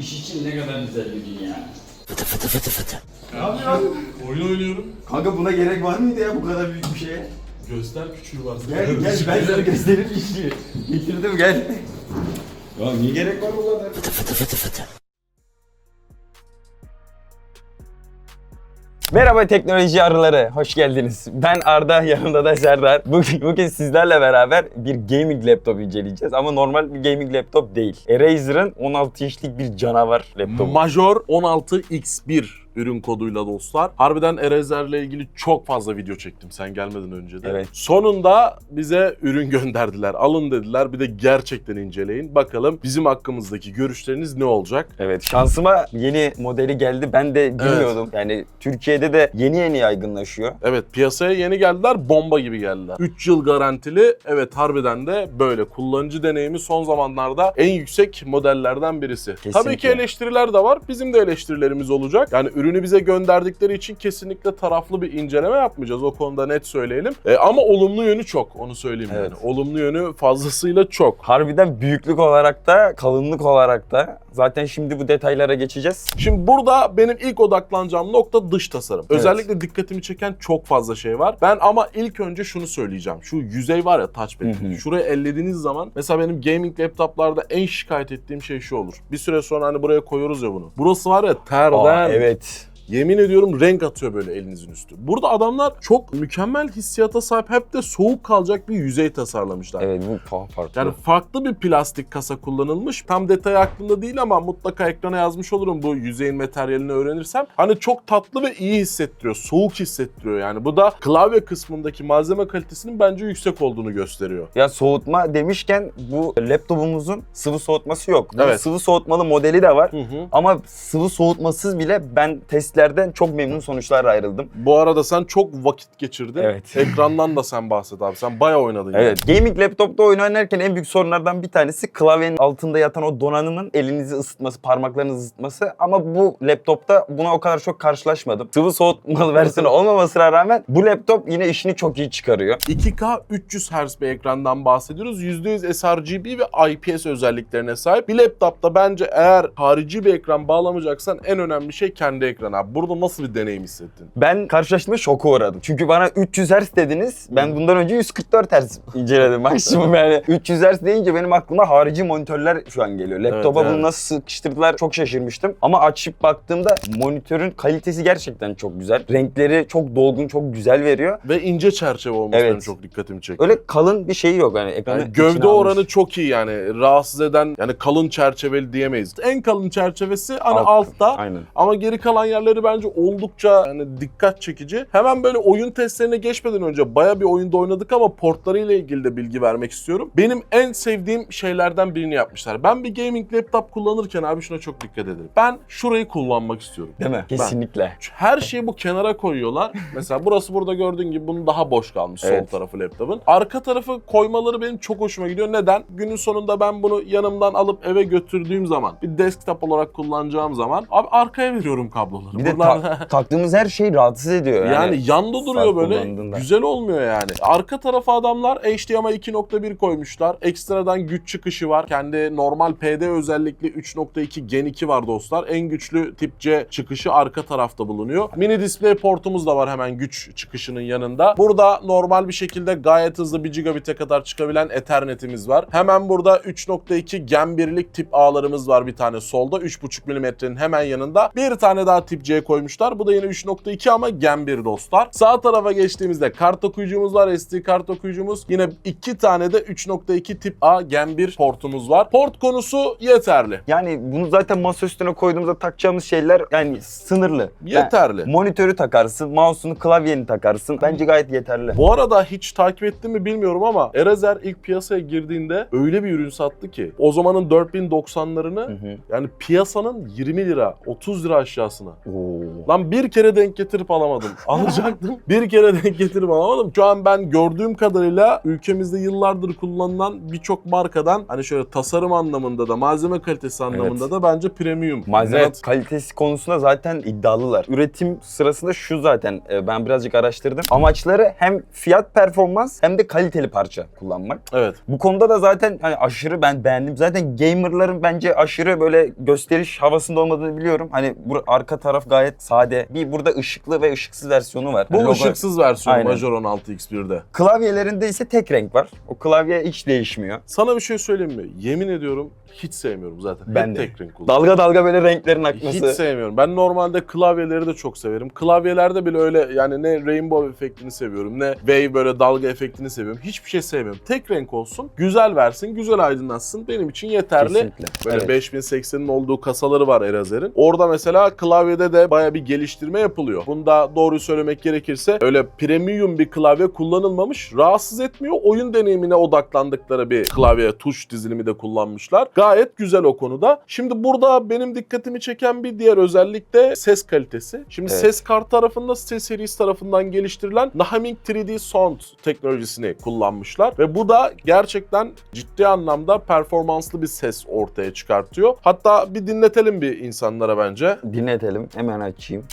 İş için ne kadar güzel bir gün ya. Ne yapıyorsun? Oyun oynuyorum. Kanka buna gerek var mıydı ya bu kadar büyük bir şeye? Göster küçüğü varsa. Gel gel ben sana göstereyim işi. Getirdim gel. Ya niye gerek var bu kadar? Merhaba teknoloji arıları, hoş geldiniz. Ben Arda, yanımda da Serdar. Bugün, bugün sizlerle beraber bir gaming laptop inceleyeceğiz ama normal bir gaming laptop değil. Razer'ın 16 inçlik bir canavar laptopu. Major 16X1 ürün koduyla dostlar. Harbiden Erezer'le ilgili çok fazla video çektim sen gelmeden önce de. Evet. Sonunda bize ürün gönderdiler. Alın dediler. Bir de gerçekten inceleyin. Bakalım bizim hakkımızdaki görüşleriniz ne olacak? Evet şansıma yeni modeli geldi. Ben de bilmiyordum. Yani Türkiye'de de yeni yeni yaygınlaşıyor. Evet piyasaya yeni geldiler. Bomba gibi geldiler. 3 yıl garantili. Evet harbiden de böyle. Kullanıcı deneyimi son zamanlarda en yüksek modellerden birisi. Tabii ki eleştiriler de var. Bizim de eleştirilerimiz olacak. Yani ürünü bize gönderdikleri için kesinlikle taraflı bir inceleme yapmayacağız. O konuda net söyleyelim. E, ama olumlu yönü çok. Onu söyleyeyim Evet. yani. Olumlu yönü fazlasıyla çok. Harbiden büyüklük olarak da kalınlık olarak da zaten şimdi bu detaylara geçeceğiz. Şimdi burada benim ilk odaklanacağım nokta dış tasarım. Özellikle dikkatimi çeken çok fazla şey var. Ben ama ilk önce şunu söyleyeceğim. Şu yüzey var ya touchpad. Şuraya ellediğiniz zaman mesela benim gaming laptoplarda en şikayet ettiğim şey şu olur. Bir süre sonra hani buraya koyuyoruz ya bunu. Burası var ya terden. Aa, evet. Yemin ediyorum renk atıyor böyle elinizin üstü. Burada adamlar çok mükemmel hissiyata sahip hep de soğuk kalacak bir yüzey tasarlamışlar. Evet bu fa- farklı. Yani farklı bir plastik kasa kullanılmış. Tam detayı aklımda değil ama mutlaka ekrana yazmış olurum bu yüzeyin materyalini öğrenirsem. Hani çok tatlı ve iyi hissettiriyor. Soğuk hissettiriyor yani. Bu da klavye kısmındaki malzeme kalitesinin bence yüksek olduğunu gösteriyor. Ya soğutma demişken bu laptopumuzun sıvı soğutması yok. Bunun Evet. sıvı soğutmalı modeli de var. Hı hı. Ama sıvı soğutmasız bile ben testlerden çok memnun sonuçlarla ayrıldım. Bu arada sen çok vakit geçirdin. Evet. Ekrandan da sen bahset abi. Sen bayağı oynadın. yani. Evet. Gaming laptopta oyun oynarken en büyük sorunlardan bir tanesi klavyenin altında yatan o donanımın elinizi ısıtması, parmaklarınızı ısıtması. Ama bu laptopta buna o kadar çok karşılaşmadım. Sıvı soğutmalı versiyonu olmamasına rağmen bu laptop yine işini çok iyi çıkarıyor. 2K 300 Hz bir ekrandan bahsediyoruz. %100 sRGB ve IPS özelliklerine sahip. Bir laptopta bence eğer harici bir ekran bağlamayacaksan en önemli şey kendi ekran abi. Burada nasıl bir deneyim hissettin? Ben karşılaştığımda şoka uğradım. Çünkü bana 300 Hz dediniz. Ben bundan önce 144 Hz inceledim maksimum yani. 300 Hz deyince benim aklıma harici monitörler şu an geliyor. Laptopa Evet, bunu nasıl sıkıştırdılar çok şaşırmıştım. Ama açıp baktığımda monitörün kalitesi gerçekten çok güzel. Renkleri çok dolgun, çok güzel veriyor. Ve ince çerçeve olması Evet. benim çok dikkatimi çekti. Öyle kalın bir şeyi yok yani ekranı Yani içine gövde almış. oranı çok iyi yani rahatsız eden yani kalın çerçeveli diyemeyiz. En kalın çerçevesi hani Alt- altta Aynen. ama geri kalan yerleri bence oldukça yani dikkat çekici. Hemen böyle oyun testlerine geçmeden önce baya bir oyunda oynadık ama portlarıyla ilgili de bilgi vermek istiyorum. Benim en sevdiğim şeylerden birini yapmışlar. Ben bir gaming laptop kullanırken abi şuna çok dikkat ederim. Ben şurayı kullanmak istiyorum. Değil mi? Kesinlikle. Her şeyi bu kenara koyuyorlar. Mesela burası burada gördüğün gibi bunun daha boş kalmış sol Evet. tarafı laptopun. Arka tarafı koymaları benim çok hoşuma gidiyor. Neden? Günün sonunda ben bunu yanımdan alıp eve götürdüğüm zaman, bir desktop olarak kullanacağım zaman abi arkaya veriyorum kabloları. Bir de ta- taktığımız her şey rahatsız ediyor. Yani, yani, yanda duruyor böyle. Güzel olmuyor yani. Arka tarafa adamlar HDMI 2.1 koymuşlar. Ekstradan güç çıkışı var. Kendi normal PD özellikli 3.2 Gen 2 var dostlar. En güçlü tip C çıkışı arka tarafta bulunuyor. Mini display portumuz da var hemen güç çıkışının yanında. Burada normal bir şekilde gayet hızlı 1 gigabit'e kadar çıkabilen Ethernet'imiz var. Hemen burada 3.2 Gen 1'lik tip A'larımız var bir tane solda. 3.5 mm'nin hemen yanında. Bir tane daha tip C koymuşlar. Bu da yine 3.2 ama Gen 1 dostlar. Sağ tarafa geçtiğimizde kart okuyucumuz var. SD kart okuyucumuz. Yine iki tane de 3.2 tip A Gen 1 portumuz var. Port konusu yeterli. Yani bunu zaten masa üstüne koyduğumuzda takacağımız şeyler yani sınırlı. Yani Yeterli. monitörü takarsın, mouse'unu, klavyeni takarsın. Bence gayet yeterli. Bu arada hiç takip ettin mi bilmiyorum ama Eraser ilk piyasaya girdiğinde öyle bir ürün sattı ki o zamanın 4090'larını Hı hı. yani piyasanın 20 lira 30 lira aşağısına. Oo. Lan bir kere denk getirip alamadım. Alacaktım. bir kere denk getirip alamadım. Şu an ben gördüğüm kadarıyla ülkemizde yıllardır kullanılan birçok markadan hani şöyle tasarım anlamında da malzeme kalitesi anlamında Evet. da bence premium. Malzeme Net. kalitesi konusunda zaten iddialılar. Üretim sırasında şu zaten e, ben birazcık araştırdım. Amaçları hem fiyat performans hem de kaliteli parça kullanmak. Evet. Bu konuda da zaten hani aşırı ben beğendim. Zaten gamerların bence aşırı böyle gösteriş havasında olmadığını biliyorum. Hani bu arka taraf gayet sade. Bir burada ışıklı ve ışıksız versiyonu var. Bu Hani logo- ışıksız versiyonu Aynen. Major 16X1'de. Klavyelerinde ise tek renk var. O klavye hiç değişmiyor. Sana bir şey söyleyeyim mi? Yemin ediyorum hiç sevmiyorum zaten. Ben Hep de. tek renk kullanıyorum. Dalga dalga böyle renklerin akması. Hiç sevmiyorum. Ben normalde klavyeleri de çok severim. Klavyelerde bile öyle yani ne rainbow efektini seviyorum ne wave böyle dalga efektini seviyorum. Hiçbir şey sevmiyorum. Tek renk olsun, güzel versin, güzel aydınlatsın. Benim için yeterli. Kesinlikle. Böyle Evet. 5080'in olduğu kasaları var Erazer'in. Orada mesela klavyede de baya bir geliştirme yapılıyor. Bunda doğruyu söylemek gerekirse öyle premium bir klavye kullanılmamış. Rahatsız etmiyor. Oyun deneyimine odaklandıkları bir klavye tuş dizilimi de kullanmışlar. Gayet güzel o konuda. Şimdi burada benim dikkatimi çeken bir diğer özellik de ses kalitesi. Şimdi Evet. ses kart tarafında ses serisi tarafından geliştirilen Nahaming 3D Sound teknolojisini kullanmışlar ve bu da gerçekten ciddi anlamda performanslı bir ses ortaya çıkartıyor. Hatta bir dinletelim bir insanlara bence. Dinletelim. Hemen açayım.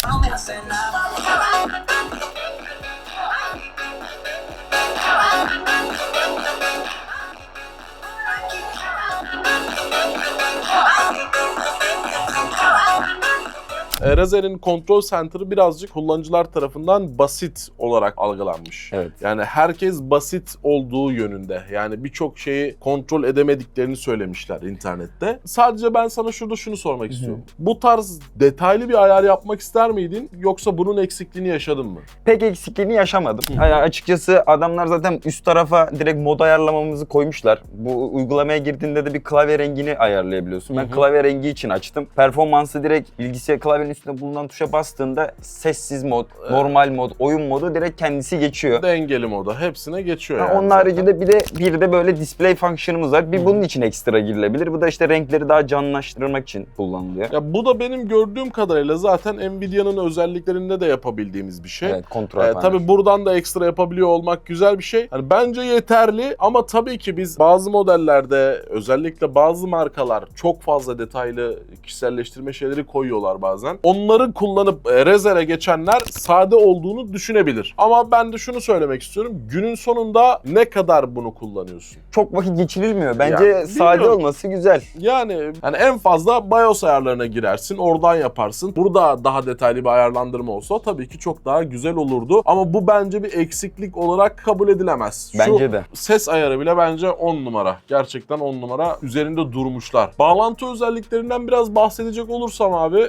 Razer'in Control Center'ı birazcık kullanıcılar tarafından basit olarak algılanmış. Evet. Yani herkes basit olduğu yönünde. Yani birçok şeyi kontrol edemediklerini söylemişler internette. Sadece ben sana şurada şunu sormak istiyorum. Bu tarz detaylı bir ayar yapmak ister miydin yoksa bunun eksikliğini yaşadın mı? Pek eksikliğini yaşamadım. Yani açıkçası adamlar zaten üst tarafa direkt mod ayarlamamızı koymuşlar. Bu uygulamaya girdiğinde de bir klavye rengini ayarlayabiliyorsun. Ben Hı hı. klavye rengi için açtım. Performansı direkt bilgisayar klavyenin üstünde bulunan tuşa bastığında sessiz mod, Evet. normal mod, oyun modu direkt kendisi geçiyor. Dengeli moda hepsine geçiyor Ha, yani. Onun zaten. haricinde bir de bir de böyle display function'ımız var. Bir Hı. bunun için ekstra girilebilir. Bu da işte renkleri daha canlılaştırmak için kullanılıyor. Ya bu da benim gördüğüm kadarıyla zaten Nvidia'nın özelliklerinde de yapabildiğimiz bir şey. Evet, kontrol Ee, tabii buradan da ekstra yapabiliyor olmak güzel bir şey. Hani bence yeterli ama tabii ki biz bazı modellerde özellikle bazı markalar çok fazla detaylı kişiselleştirme şeyleri koyuyorlar bazen. Onları kullanıp e, rezere geçenler sade olduğunu düşünebilir. Ama ben de şunu söylemek istiyorum. Günün sonunda ne kadar bunu kullanıyorsun? Çok vakit geçirilmiyor. Bence Ya, sade bilmiyorum. olması güzel. Yani hani en fazla BIOS ayarlarına girersin, oradan yaparsın. Burada daha detaylı bir ayarlandırma olsa tabii ki çok daha güzel olurdu. Ama bu bence bir eksiklik olarak kabul edilemez. Şu Bence de. ses ayarı bile bence 10 numara. Gerçekten 10 numara üzerinde durmuşlar. Bağlantı özelliklerinden biraz bahsedecek olursam abi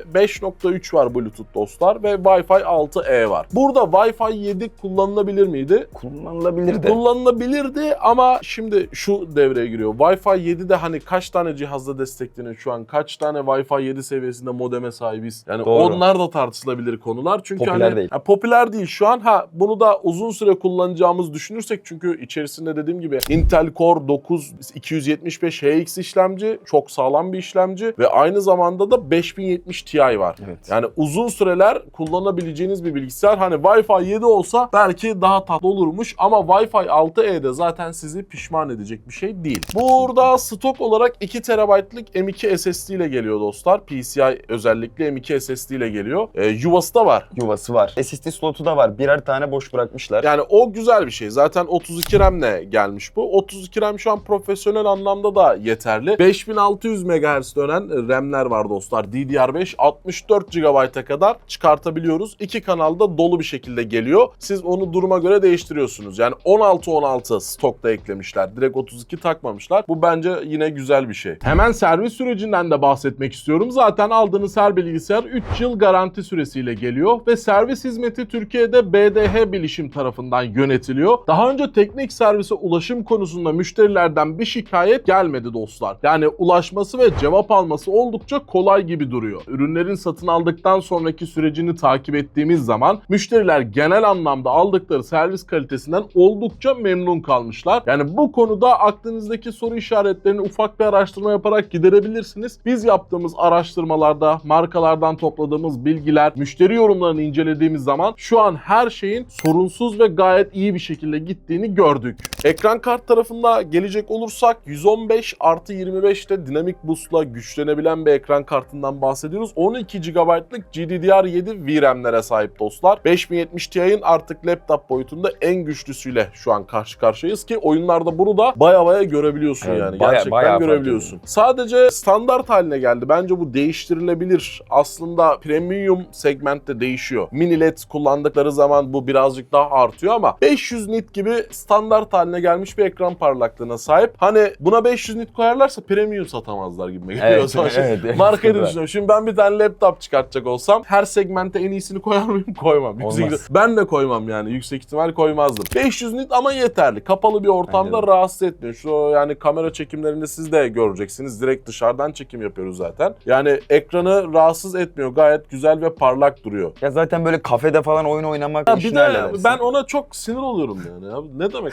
5.3 var Bluetooth dostlar ve Wi-Fi 6E var. Burada Wi-Fi 7 kullanılabilir miydi? Kullanılabilir de. Kullanılabilirdi ama şimdi şu devreye giriyor. Wi-Fi 7'de hani kaç tane cihazda destekleniyor şu an? Kaç tane Wi-Fi 7 seviyesinde modeme sahibiz? Yani Doğru. onlar da tartışılabilir konular. Çünkü Popüler hani değil. Ha, popüler değil şu an. Ha bunu da uzun süre kullanacağımız düşünürsek çünkü içerisinde dediğim gibi Intel Core 9 275 HX işlemci, çok sağlam bir işlemci ve aynı zamanda da 5070 Ti var. Evet. Yani uzun süreler kullanabileceğiniz bir bilgisayar. Hani Wi-Fi 7 olsa belki daha tatlı olurmuş ama Wi-Fi 6E'de zaten sizi pişman edecek bir şey değil. Burada stok olarak 2 TB'lık M2 SSD ile geliyor dostlar. PCI özellikle M2 SSD ile geliyor. Ee, yuvası da var. Yuvası var. SSD slotu da var. Birer tane boş bırakmışlar. Yani o güzel bir şey. Zaten 32 RAM'le gelmiş bu. 32 RAM şu an profesyonel anlamda da yeterli. 5600 MHz dönen RAM'ler var dostlar. DDR5 64 GB'a kadar çıkartabiliyoruz. İki kanalda dolu bir şekilde geliyor. Siz onu duruma göre değiştiriyorsunuz. Yani 16-16 stokta eklemişler. Direkt 32 takmamışlar. Bu bence yine güzel bir şey. Hemen servis sürecinden de bahsetmek istiyorum. Zaten aldığınız her bilgisayar 3 yıl garanti süresiyle geliyor ve servis hizmeti Türkiye'de BDH Bilişim tarafından yönetiliyor. Daha önce teknik servise ulaşım konusunda müşterilerden bir şikayet gelmedi dostlar. Yani ulaşması ve cevap alması oldukça kolay gibi duruyor. Ürünlerin satın satın aldıktan sonraki sürecini takip ettiğimiz zaman müşteriler genel anlamda aldıkları servis kalitesinden oldukça memnun kalmışlar. Yani bu konuda aklınızdaki soru işaretlerini ufak bir araştırma yaparak giderebilirsiniz. Biz yaptığımız araştırmalarda markalardan topladığımız bilgiler, müşteri yorumlarını incelediğimiz zaman şu an her şeyin sorunsuz ve gayet iyi bir şekilde gittiğini gördük. Ekran kart tarafında gelecek olursak 115 artı 25'te dinamik boost'la güçlenebilen bir ekran kartından bahsediyoruz. 12 GB'lık GDDR7 VRAM'lere sahip dostlar. 5070 Ti'nin artık laptop boyutunda en güçlüsüyle şu an karşı karşıyayız ki oyunlarda bunu da baya baya görebiliyorsun Evet, yani. baya- Gerçekten fark görebiliyorsun. Sadece standart haline geldi. Bence bu değiştirilebilir. Aslında premium segmentte değişiyor. Mini LED kullandıkları zaman bu birazcık daha artıyor ama 500 nit gibi standart haline gelmiş bir ekran parlaklığına sahip. Hani buna 500 nit koyarlarsa premium satamazlar gibi geliyor. Evet, şimdi evet, evet. Markayı düşünüyorum. Şimdi ben bir tane laptop çıkartacak olsam her segmente en iyisini koyar mıyım? Koymam. Olmaz. ben de koymam yani. Yüksek ihtimal koymazdım. 500 nit ama yeterli. Kapalı bir ortamda de. rahatsız etmiyor. Şu yani kamera çekimlerinde siz de göreceksiniz. Direkt dışarıdan çekim yapıyoruz zaten. Yani ekranı rahatsız etmiyor. Gayet güzel ve parlak duruyor. Ya zaten böyle kafede falan oyun oynamak Ya bir de ben ona çok sinir oluyorum yani. Ya ne demek?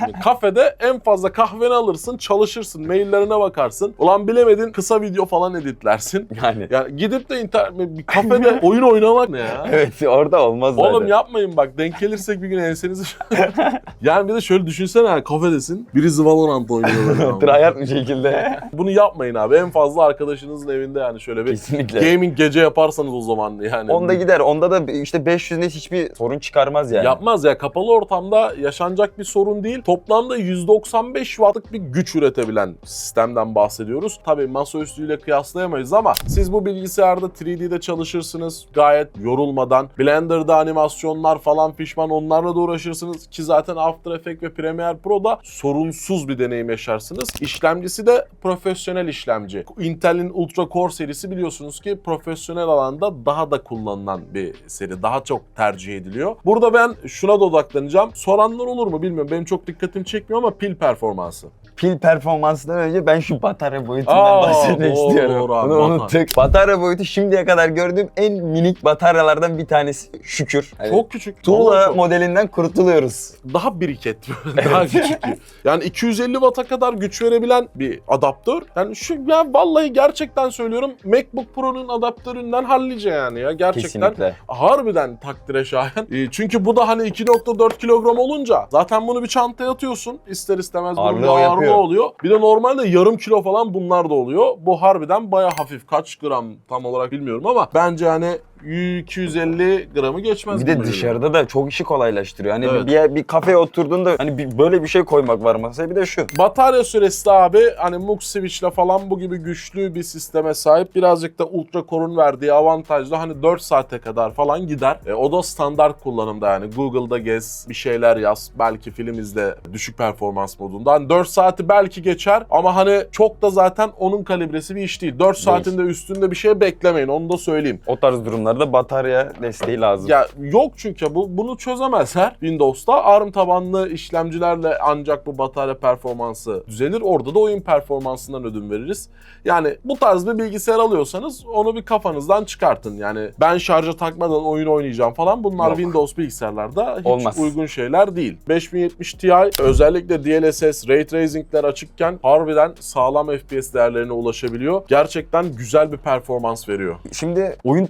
Yani Kafede en fazla kahveni alırsın, çalışırsın, maillerine bakarsın. Ulan bilemedin kısa video falan editlersin. Yani. Yani gidip de internet bir kafede oyun oynamak ne ya? Evet orada olmaz zaten. Oğlum yapmayın bak denk gelirsek bir gün ensenizi Yani bir de şöyle düşünsene ha, kafedesin. Birisi Valorant oynuyor böyle. ama. Tryhard bir şekilde. Bunu yapmayın abi. En fazla arkadaşınızın evinde yani şöyle bir Kesinlikle. gaming gece yaparsanız o zaman yani. Onda gider. Onda da işte 500 net hiçbir sorun çıkarmaz yani. Yapmaz ya. Kapalı ortamda yaşanacak bir sorun değil. Toplamda 195 wattlık bir güç üretebilen sistemden bahsediyoruz. Tabii masaüstüyle kıyaslayamayız ama siz bu bilgisayarda 3D'de çalışırsınız. Gayet yorulmadan. Blender'da animasyonlar falan fişman onlarla da uğraşırsınız ki zaten After Effects ve Premiere Pro'da sorunsuz bir deneyim yaşarsınız. İşlemcisi de profesyonel işlemci. Intel'in Ultra Core serisi biliyorsunuz ki profesyonel alanda daha da kullanılan bir seri. Daha çok tercih ediliyor. Burada ben şuna da odaklanacağım. Soranlar olur mu bilmiyorum. Benim çok dikkatimi çekmiyor ama pil performansı. Pil performansından önce ben şu batarya boyutundan Aa, bahsetmek doğru, istiyorum. doğru abi, Bunu batarya. unuttuk. Batarya boyutu şimdiye kadar gördüğüm en minik bataryalardan bir tanesi. Şükür. Hani Çok küçük. Tuğla çok. modelinden kurtuluyoruz. daha biriket, daha küçük. Yani 250 Watt'a kadar güç verebilen bir adaptör. Yani şu ya vallahi gerçekten söylüyorum MacBook Pro'nun adaptöründen hallice yani ya gerçekten. Kesinlikle. Harbiden takdire şayan. E, çünkü bu da hani 2.4 kilogram olunca zaten bunu bir çantaya atıyorsun. İster istemez o ağırlığı yapıyor. oluyor. Bir de normalde yarım kilo falan bunlar da oluyor. Bu harbiden baya hafif. Kaç gram tam olarak bilmiyorum ama bence hani 250 gramı geçmez. Bir de bunun dışarıda da çok işi kolaylaştırıyor. Hani Evet. bir, yer- bir kafeye oturduğunda hani bir, böyle bir şey koymak var masaya bir de şu. Batarya süresi de abi hani Mux Switch'le falan bu gibi güçlü bir sisteme sahip. Birazcık da Ultra Core'un verdiği avantajla hani 4 saate kadar falan gider. E, o da standart kullanımda yani Google'da gez, bir şeyler yaz. Belki film izle düşük performans modunda. Hani 4 saati belki geçer ama hani çok da zaten onun kalibresi bir iş değil. 4 saatin de üstünde bir şey beklemeyin onu da söyleyeyim. O tarz durumlarda batarya desteği lazım. Ya yok çünkü bu bunu çözemezler Windows'ta. ARM tabanlı işlemcilerle ancak bu batarya performansı düzelir. Orada da oyun performansından ödün veririz. Yani bu tarz bir bilgisayar alıyorsanız onu bir kafanızdan çıkartın. Yani ben şarja takmadan oyun oynayacağım falan bunlar Yok. Windows bilgisayarlarda hiç Olmaz. uygun şeyler değil. 5070 Ti özellikle DLSS, Ray Tracing'ler açıkken harbiden sağlam FPS değerlerine ulaşabiliyor. Gerçekten güzel bir performans veriyor. Şimdi oyun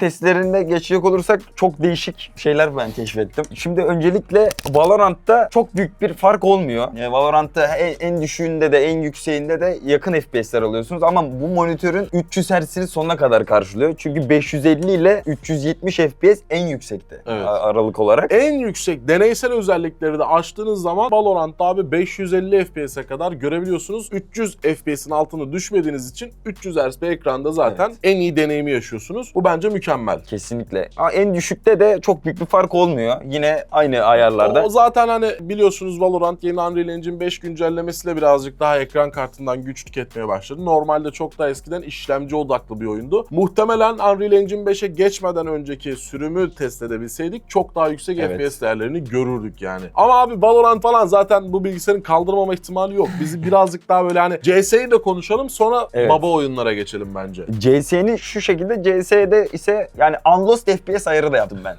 testlerinde geçecek olursak çok değişik şeyler ben keşfettim. Şimdi öncelikle Valorant'ta çok büyük bir fark olmuyor. Yani Valorant'ta en, en düşüğünde de en yükseğinde de yakın FPS'ler alıyorsunuz ama bu monitörün 300 Hz'ini sonuna kadar karşılıyor. Çünkü 550 ile 370 FPS en yüksekte Evet. aralık olarak. En yüksek deneysel özellikleri de açtığınız zaman Valorant'ta abi 550 FPS'e kadar görebiliyorsunuz. 300 FPS'in altına düşmediğiniz için 300 Hz bir ekranda zaten en iyi deneyimi yaşıyorsunuz. Bu bence mükemmel. Kesinlikle. Kesinlikle. Ama en düşükte de çok büyük bir fark olmuyor. Yine aynı ayarlarda. O zaten hani biliyorsunuz Valorant yeni Unreal Engine 5 güncellemesiyle birazcık daha ekran kartından güç tüketmeye başladı. Normalde çok daha eskiden işlemci odaklı bir oyundu. Muhtemelen Unreal Engine 5'e geçmeden önceki sürümü test edebilseydik çok daha yüksek Evet. FPS değerlerini görürdük yani. Ama abi Valorant falan zaten bu bilgisayarın kaldırmama ihtimali yok. Bizi birazcık daha böyle hani CS'yi de konuşalım sonra Evet. baba oyunlara geçelim bence. CS'nin şu şekilde CS'de ise yani Unlost FPS ayarı da yaptım ben.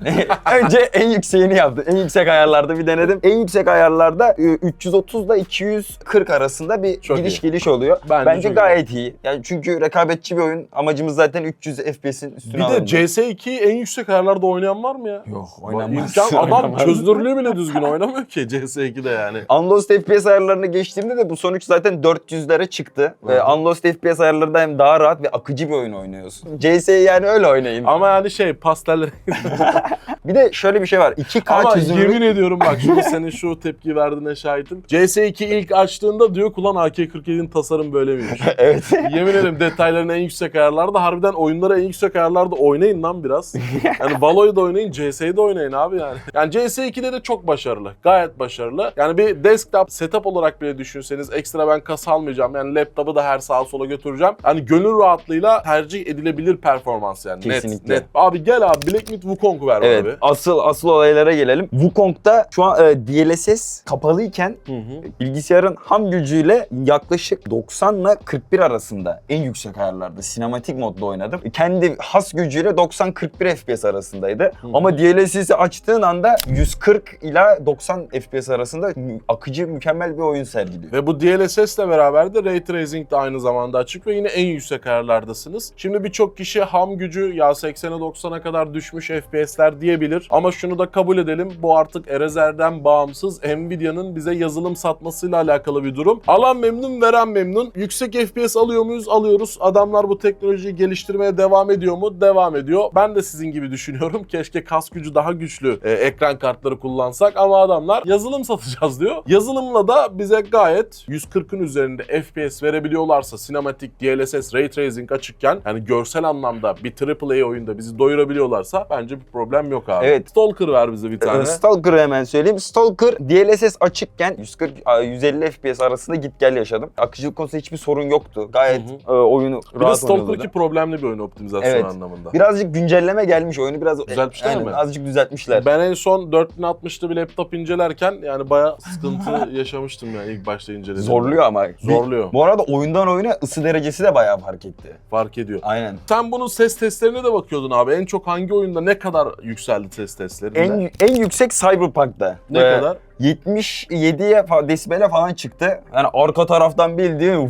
Önce en yükseğini yaptım. En yüksek ayarlarda bir denedim. En yüksek ayarlarda e, 330 ile 240 arasında bir Çok gidiş iyi. geliş oluyor. Bence Bence, çok gayet iyi. Yani çünkü rekabetçi bir oyun. Amacımız zaten 300 FPS'in üstüne Bir de alındı. CS2'yi en yüksek ayarlarda oynayan var mı ya? Yok, oynamaz. İmkan, adam çözdürülüğü bile düzgün oynamıyor ki CS2'de yani. Unlost FPS ayarlarını geçtiğimde de bu sonuç zaten 400'lere çıktı. Hı. Unlost FPS ayarlarında hem daha rahat ve akıcı bir oyun oynuyorsun. CS'yi yani öyle oynayın. Ama yani şey pasteller Bir de şöyle bir şey var. 2K Ama çözünürlük yemin ediyorum bak şimdi senin şu tepki verdiğine şahidim. CS2 ilk açtığında diyor ulan AK-47'nin tasarım böyle miymiş? evet. yemin ederim detaylarını en yüksek ayarlarda harbiden oyunları en yüksek ayarlarda oynayın lan biraz. Yani Valo'yu da oynayın, CS'yi de oynayın abi yani. Yani CS2'de de çok başarılı. Gayet başarılı. Yani bir desktop setup olarak bile düşünseniz ekstra ben kasa almayacağım. Yani laptopu da her sağa sola götüreceğim. Hani gönül rahatlığıyla tercih edilebilir performans yani. Kesinlikle. Net, net. Abi gel abi Black Myth Wukong'u ver Evet, bir. asıl asıl olaylara gelelim. Wukong'da şu an e, DLSS kapalıyken Hı hı. bilgisayarın ham gücüyle yaklaşık 90 ile 41 arasında en yüksek ayarlarda sinematik modda oynadım. Kendi has gücüyle 90-41 FPS arasındaydı. Hı. Ama DLSS'i açtığın anda 140 ila 90 FPS arasında akıcı mükemmel bir oyun sergiliyor. Ve bu DLSS ile beraber de Ray Tracing de aynı zamanda açık ve yine en yüksek ayarlardasınız. Şimdi birçok kişi ham gücü ya 80'e 90'a kadar düşmüş FPS'ler diyebilir. Ama şunu da kabul edelim bu artık Erazer'den bağımsız Nvidia'nın bize yazılım satmasıyla alakalı bir durum. Alan memnun veren memnun. Yüksek FPS alıyor muyuz? Alıyoruz. Adamlar bu teknolojiyi geliştirmeye devam ediyor mu? Devam ediyor. Ben de sizin gibi düşünüyorum. Keşke kas gücü daha güçlü e, ekran kartları kullansak ama adamlar yazılım satacağız diyor. Yazılımla da bize gayet 140'ın üzerinde FPS verebiliyorlarsa sinematik, DLSS, Ray Tracing açıkken yani görsel anlamda bir AAA oyunda bizi doyurabiliyorlarsa bence bir problem yok abi. Evet. Stalker ver bize bir tane. Ee, Stalker'ı hemen söyleyeyim. Stalker DLSS açıkken 140 a, 150 FPS arasında git gel yaşadım. Akıcılık konusunda hiçbir sorun yoktu. Gayet Hı e, oyunu bir de rahat Stalker oynadı. 2 problemli bir oyun optimizasyon Evet. anlamında. Birazcık güncelleme gelmiş oyunu biraz Düzeltmişler Aynen, mi? Azıcık düzeltmişler. Ben en son 4060'lı bir laptop incelerken yani bayağı sıkıntı yaşamıştım yani ilk başta inceledim. Zorluyor ama. Zorluyor. Bu arada oyundan oyuna ısı derecesi de bayağı fark etti. Fark ediyor. Aynen. Sen bunun ses testlerine de bakıyordun abi. En çok hangi oyunda ne kadar yükseldi ses testleri? En en yüksek Cyberpunk'ta. ne Ee, kadar? 77'ye fa- desibele falan çıktı. Yani arka taraftan bildiğin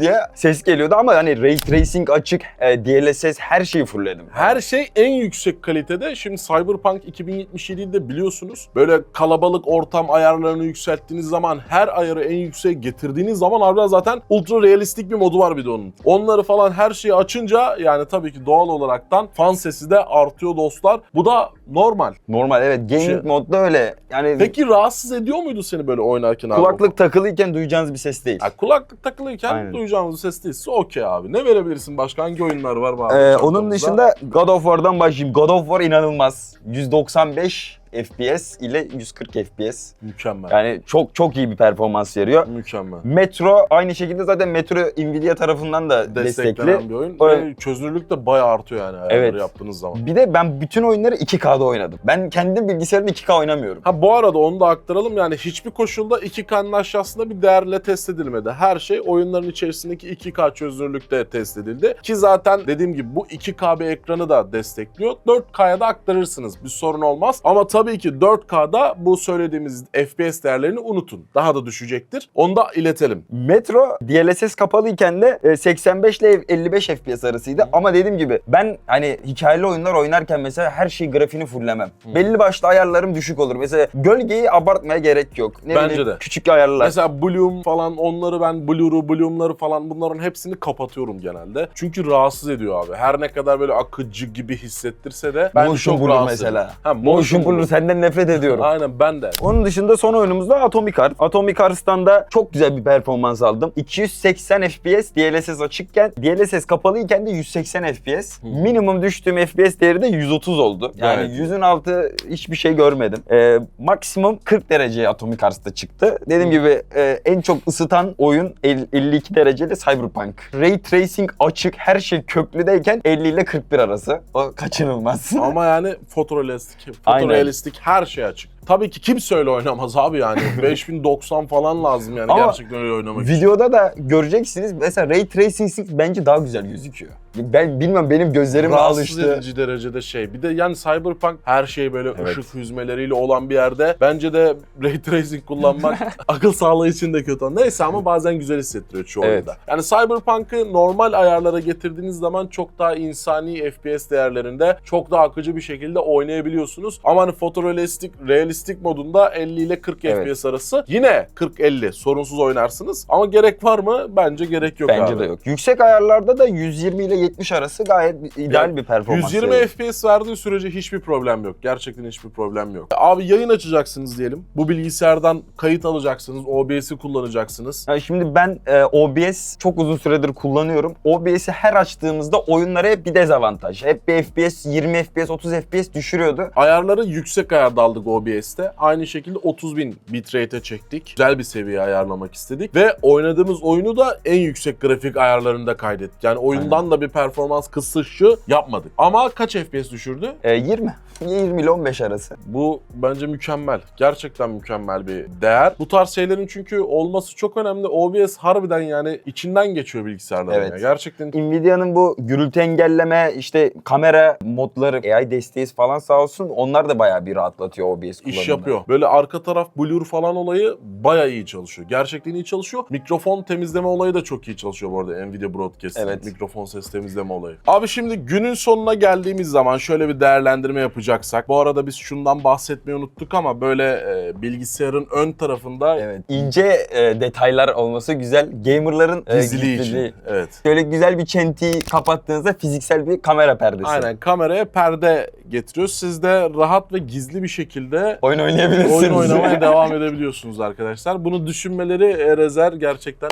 diye ses geliyordu ama hani ray tracing açık, e, DLSS her şeyi fullledim. Her şey en yüksek kalitede. Şimdi Cyberpunk 2077'yi de biliyorsunuz. Böyle kalabalık ortam ayarlarını yükselttiğiniz zaman her ayarı en yükseğe getirdiğiniz zaman harbiden zaten ultra realistik bir modu var bir de onun. Onları falan her şeyi açınca yani tabii ki doğal olaraktan fan sesi de artıyor dostlar. Bu da normal. Normal evet gaming Şey- modda öyle. Yani Peki rahatsız ediyor muydu seni böyle oynarken abi? kulaklık takılıyken duyacağınız bir ses değil. Ya kulaklık takılıyken Aynen. duyacağımız ses değilse okey abi. Ne verebilirsin başka? Hangi oyunlar var? abi Ee, onun dışında God of War'dan başlayayım. God of War inanılmaz. 195 FPS ile 140 FPS. Mükemmel. Yani çok çok iyi bir performans veriyor. Mükemmel. Metro aynı şekilde zaten Metro Nvidia tarafından da Desteklenen destekli. bir oyun. Öyle. Ve çözünürlük de bayağı artıyor yani ayarları Evet. yaptığınız zaman. Bir de ben bütün oyunları 2K'da oynadım. Ben kendim bilgisayarımda 2K oynamıyorum. Ha bu arada onu da aktaralım yani hiçbir koşulda 2K'nın aşağısında bir değerle test edilmedi. Her şey oyunların içerisindeki 2K çözünürlükte test edildi. Ki zaten dediğim gibi bu 2K bir ekranı da destekliyor. 4K'ya da aktarırsınız bir sorun olmaz. Ama tabii ki 4K'da bu söylediğimiz FPS değerlerini unutun. Daha da düşecektir. Onu da iletelim. Metro DLSS kapalıyken de e, 85 ile 55 FPS arasıydı. Ama dediğim gibi ben hani hikayeli oyunlar oynarken mesela her şeyi grafiğini fullemem. Belli başlı ayarlarım düşük olur. Mesela gölgeyi abartmaya gerek yok. Ne Bence bileyim, de. Küçük ayarlar. Mesela Bloom falan onları ben Blur'u, Bloom'ları falan bunların hepsini kapatıyorum genelde. Çünkü rahatsız ediyor abi. Her ne kadar böyle akıcı gibi hissettirse de bence Motion çok Blur rahatsız mesela. Ha, Motion Blur Dur senden nefret ediyorum. Aynen ben de. Onun dışında son oyunumuz da Atomic Heart. Atomic Heart'tan da çok güzel bir performans aldım. 280 FPS DLSS açıkken, DLSS kapalıyken de 180 FPS. Minimum düştüğüm FPS değeri de 130 oldu. Yani Evet. 100'ün altı hiçbir şey görmedim. Ee, maksimum 40 dereceye Atomic Heart'ta çıktı. Dediğim gibi e, en çok ısıtan oyun el- 52 derecede Cyberpunk. Ray Tracing açık, her şey köklüdeyken 50 ile 41 arası. O kaçınılmaz. Ama yani fotorealistik, Aynen. Fotorealistik her şey açık. Tabii ki kimse öyle oynamaz abi yani. 5090 falan lazım yani Ama gerçekten öyle oynamak için. Videoda da göreceksiniz. Mesela Ray Tracing bence daha güzel gözüküyor. Ben bilmem benim gözlerim Rahatsız alıştı. edici derecede şey. Bir de yani Cyberpunk her şey böyle Evet. ışık hüzmeleriyle olan bir yerde. Bence de Ray Tracing kullanmak akıl sağlığı için de kötü. Neyse ama bazen güzel hissettiriyor çoğu Evet. oyunda. Yani Cyberpunk'ı normal ayarlara getirdiğiniz zaman çok daha insani FPS değerlerinde çok daha akıcı bir şekilde oynayabiliyorsunuz. Ama hani fotorealistik, realistik modunda 50 ile 40 Evet. FPS arası. Yine 40-50 sorunsuz oynarsınız. Ama gerek var mı? Bence gerek yok Bence abi. de yok. Yüksek ayarlarda da 120 ile 70 arası gayet ideal Ya, bir performans. 120 veriyor. FPS verdiği sürece hiçbir problem yok. Gerçekten hiçbir problem yok. Abi yayın açacaksınız diyelim. Bu bilgisayardan kayıt alacaksınız. OBS'i kullanacaksınız. Yani şimdi ben e, OBS çok uzun süredir kullanıyorum. OBS'i her açtığımızda oyunlara hep bir dezavantaj. Hep bir FPS, 20 FPS, 30 FPS düşürüyordu. Ayarları yüksek ayarda aldık OBS'te. Aynı şekilde 30.000 bitrate'e çektik. Güzel bir seviye ayarlamak istedik. Ve oynadığımız oyunu da en yüksek grafik ayarlarında kaydettik. Yani oyundan da bir performans kısışı yapmadık. Ama kaç FPS düşürdü? E, 20. 20 ile 15 arası. Bu bence mükemmel. Gerçekten mükemmel bir değer. Bu tarz şeylerin çünkü olması çok önemli. OBS harbiden yani içinden geçiyor bilgisayarların. Evet. ya. Gerçekten Nvidia'nın bu gürültü engelleme, işte kamera modları, AI desteği falan sağ olsun onlar da bayağı bir rahatlatıyor OBS kullanımını. İş yapıyor. Böyle arka taraf blur falan olayı bayağı iyi çalışıyor. Gerçekten iyi çalışıyor. Mikrofon temizleme olayı da çok iyi çalışıyor bu arada Nvidia Broadcast'in. Evet. Mikrofon ses temizleme olayı. Abi şimdi günün sonuna geldiğimiz zaman şöyle bir değerlendirme yapacaksak. Bu arada biz şundan bahsetmeyi unuttuk ama böyle e, bilgisayarın ön tarafında Evet. İnce e, detaylar olması güzel. Gamerların e, gizliliği. için. Evet. Şöyle güzel bir çentiyi kapattığınızda fiziksel bir kamera perdesi. Aynen kameraya perde getiriyor. Siz de rahat ve gizli bir şekilde Oyun oynayabilirsiniz. oyun oynamaya devam edebiliyorsunuz arkadaşlar. Bunu düşünmeleri Erezer gerçekten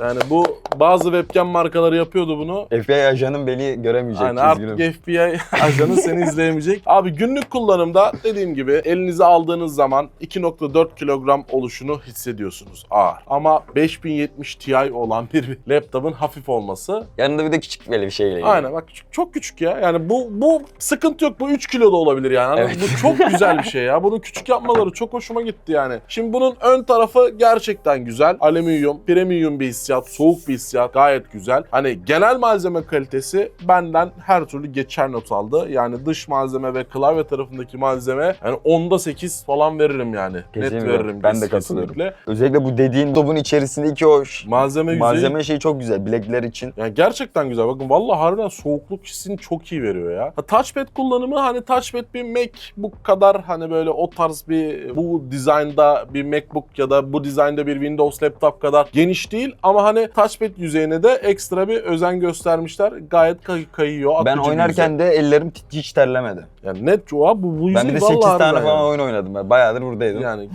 yani bu bazı webcam markaları yapıyordu bunu. FBI ajanım beni göremeyecek. Aynen üzgünüm. artık FBI ajanı seni izleyemeyecek. Abi günlük kullanımda dediğim gibi elinize aldığınız zaman 2.4 kilogram oluşunu hissediyorsunuz ağır. Ama 5070 Ti olan bir laptopun hafif olması Yanında bir de küçük böyle bir şeyle. geliyor. Aynen bak çok küçük ya. Yani bu bu sıkıntı yok. Bu 3 kilo da olabilir yani. Evet. Bu çok güzel bir şey ya. Bunu küçük yapmaları çok hoşuma gitti yani. Şimdi bunun ön tarafı gerçekten güzel. Alüminyum, premium bir hissiyat, soğuk bir hissiyat. Gayet güzel. Hani genel malzeme kalitesi benden her türlü geçer not aldı. Yani dış malzeme ve klavye tarafındaki malzeme yani onda 8 falan veririm yani. Net Kesinlikle. veririm. Ben de katılıyorum. kesinlikle. Özellikle bu dediğin topun içerisindeki o Malzeme yüzeyi malzeme şeyi çok güzel. Bilekler için. yani gerçekten güzel. Bakın vallahi harbiden soğukluk hissini çok iyi veriyor ya. Ha, touchpad kullanımı hani touchpad bir MacBook kadar hani böyle o tarz bir bu dizaynda bir MacBook ya da bu dizaynda bir Windows laptop kadar geniş değil ama hani touchpad yüzeyine de ekstra bir özen göstermişler. Gayet kay- kayıyor. Ben oynarken de ellerim hiç terlemedi. yani net abi, bu, bu yüzey Ben bir de vallahi 8 tane harbiden falan yani. oyun oynadım ben. Bayağıdır buradaydım. Yani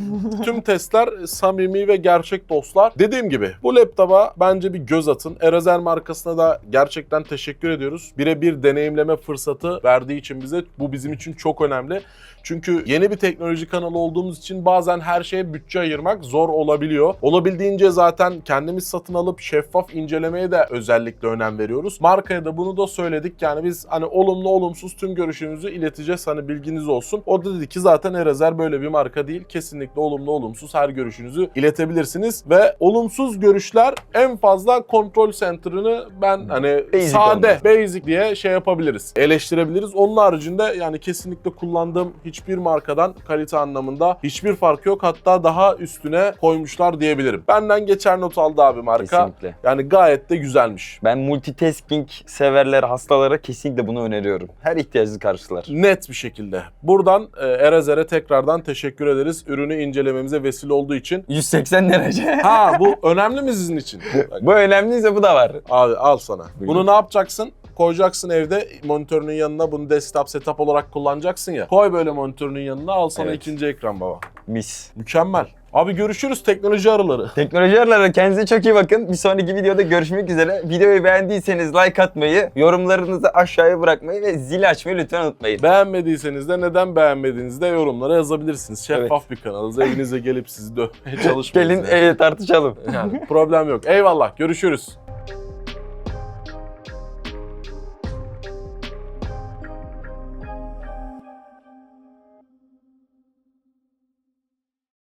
tüm testler samimi ve gerçek dostlar. Dediğim gibi bu laptopa bence bir göz atın. Erazer markasına da gerçekten teşekkür ediyoruz. Birebir deneyimleme fırsatı verdiği için bize bu bizim için çok önemli. Çünkü yeni bir teknoloji kanalı olduğumuz için bazen her şeye bütçe ayırmak zor olabiliyor. Olabildiğince zaten kendimiz satın alıp şeffaf incelemeye de özellikle önem veriyoruz. Markaya da bunu da söyledik. Yani biz hani olumlu olumsuz tüm görüşümüzü ileteceğiz. Hani bilginiz olsun. O da dedi ki zaten Erazer böyle bir marka değil. Kesinlikle olumlu olumsuz her görüşünüzü iletebilirsiniz. Ve olumsuz görüşler en fazla kontrol center'ını ben hani Basic sade, olması. basic diye şey yapabiliriz. Eleştirebiliriz. Onun haricinde yani kesinlikle kullandığım hiçbir markadan kalite anlamında hiçbir fark yok. Hatta daha üstüne koymuşlar diyebilirim. Benden geçer not aldı abi marka. Kesinlikle. Yani gayet de güzelmiş. Ben multitasking severler, hastalara kesinlikle bunu öneriyorum. Her ihtiyacınızı karşılar. Net bir şekilde. Buradan e, Erazer'e tekrardan teşekkür ederiz. Ürünü incelememize vesile olduğu için. 180 derece. Ha bu önemli mi sizin için? bu önemliyse bu da var. Abi al sana. Buyurun. Bunu ne yapacaksın? Koyacaksın evde monitörünün yanına bunu desktop setup olarak kullanacaksın ya. Koy böyle monitörünün yanına al sana Evet. ikinci ekran baba. Mis. Mükemmel. Abi görüşürüz teknoloji arıları. Teknoloji araları kendinize çok iyi bakın. Bir sonraki videoda görüşmek üzere. Videoyu beğendiyseniz like atmayı, yorumlarınızı aşağıya bırakmayı ve zil açmayı lütfen unutmayın. Beğenmediyseniz de neden beğenmediğinizi de yorumlara yazabilirsiniz. Şeffaf bir kanalız. Evinize gelip sizi dövmeye çalışmayız. Gelin yani. e, tartışalım. Yani problem yok. Eyvallah. Görüşürüz.